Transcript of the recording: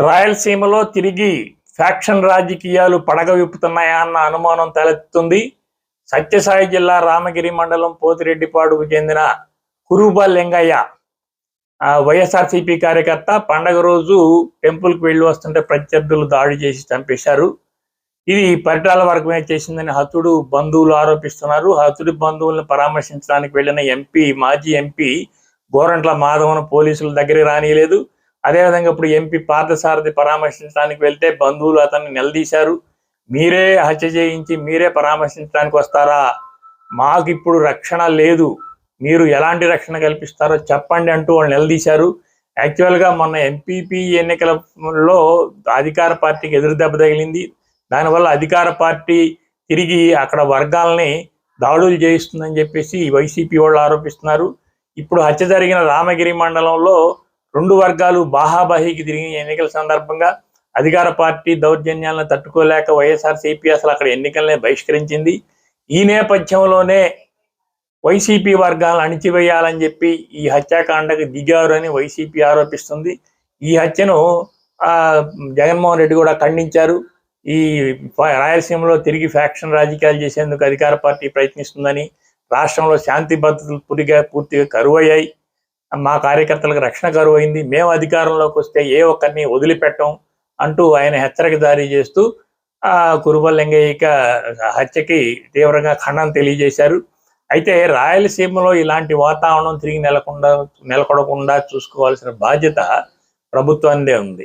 రాయలసీమలో తిరిగి ఫ్యాక్షన్ రాజకీయాలు పడగ విప్పుతున్నాయా అన్న అనుమానం తలెత్తుతుంది. సత్యసాయి జిల్లా రామగిరి మండలం పోతిరెడ్డిపాడుకు చెందిన కురుబ లింగయ్య ఆ, వైఎస్ఆర్సీపీ కార్యకర్త పండగ రోజు టెంపుల్కి వెళ్ళి వస్తుంటే ప్రత్యర్థులు దాడి చేసి చంపేశారు. ఇది పరిటాల వర్గమే చేసిందని హతుడు బంధువులు ఆరోపిస్తున్నారు. హతుడి బంధువులను పరామర్శించడానికి వెళ్ళిన ఎంపీ మాజీ ఎంపీ గోరంట్ల మాధవన్ పోలీసుల దగ్గర రానియలేదు. అదేవిధంగా ఇప్పుడు ఎంపీ పార్థసారథి పరామర్శించడానికి వెళ్తే బంధువులు అతన్ని నిలదీశారు. మీరే హత్య చేయించి మీరే పరామర్శించడానికి వస్తారా? మాకు ఇప్పుడు రక్షణ లేదు. మీరు ఎలాంటి రక్షణ కల్పిస్తారో చెప్పండి అంటూ వాళ్ళు నిలదీశారు. యాక్చువల్గా మొన్న ఎంపీపీ ఎన్నికలలో అధికార పార్టీకి ఎదురు దెబ్బ తగిలింది. దానివల్ల అధికార పార్టీ తిరిగి అక్కడ వర్గాలని దాడులు చేయిస్తుందని చెప్పేసి వైసీపీ వాళ్ళు ఆరోపిస్తున్నారు. ఇప్పుడు హత్య జరిగిన రామగిరి మండలంలో రెండు వర్గాలు బాహాబాహీకి తిరిగి ఎన్నికల సందర్భంగా అధికార పార్టీ దౌర్జన్యాలను తట్టుకోలేక వైఎస్ఆర్సీపీ అసలు అక్కడ ఎన్నికలనే బహిష్కరించింది. ఈ నేపథ్యంలోనే వైసీపీ వర్గాలను అణిచివేయాలని చెప్పి ఈ హత్యాకాండకు దిగారు అని వైసీపీ ఆరోపిస్తుంది. ఈ హత్యను జగన్మోహన్ రెడ్డి కూడా ఖండించారు. ఈ రాయలసీమలో తిరిగి ఫ్యాక్షన్ రాజకీయాలు చేసేందుకు అధికార పార్టీ ప్రయత్నిస్తుందని రాష్ట్రంలో శాంతి భద్రతలు పూర్తిగా పూర్తిగా కరువయ్యాయి. మా కార్యకర్తలకు రక్షణ కరువు అయింది మేము అధికారంలోకి వస్తే ఏ ఒక్కరిని వదిలిపెట్టం అంటూ ఆయన హెచ్చరిక జారీ చేస్తూ ఆ కురుబలింగయ్యక హత్యకి తీవ్రంగా ఖండన తెలియజేశారు. అయితే రాయలసీమలో ఇలాంటి వాతావరణం తిరిగి నెలకొండ నెలకొడకుండా చూసుకోవాల్సిన బాధ్యత ప్రభుత్వానిదే ఉంది.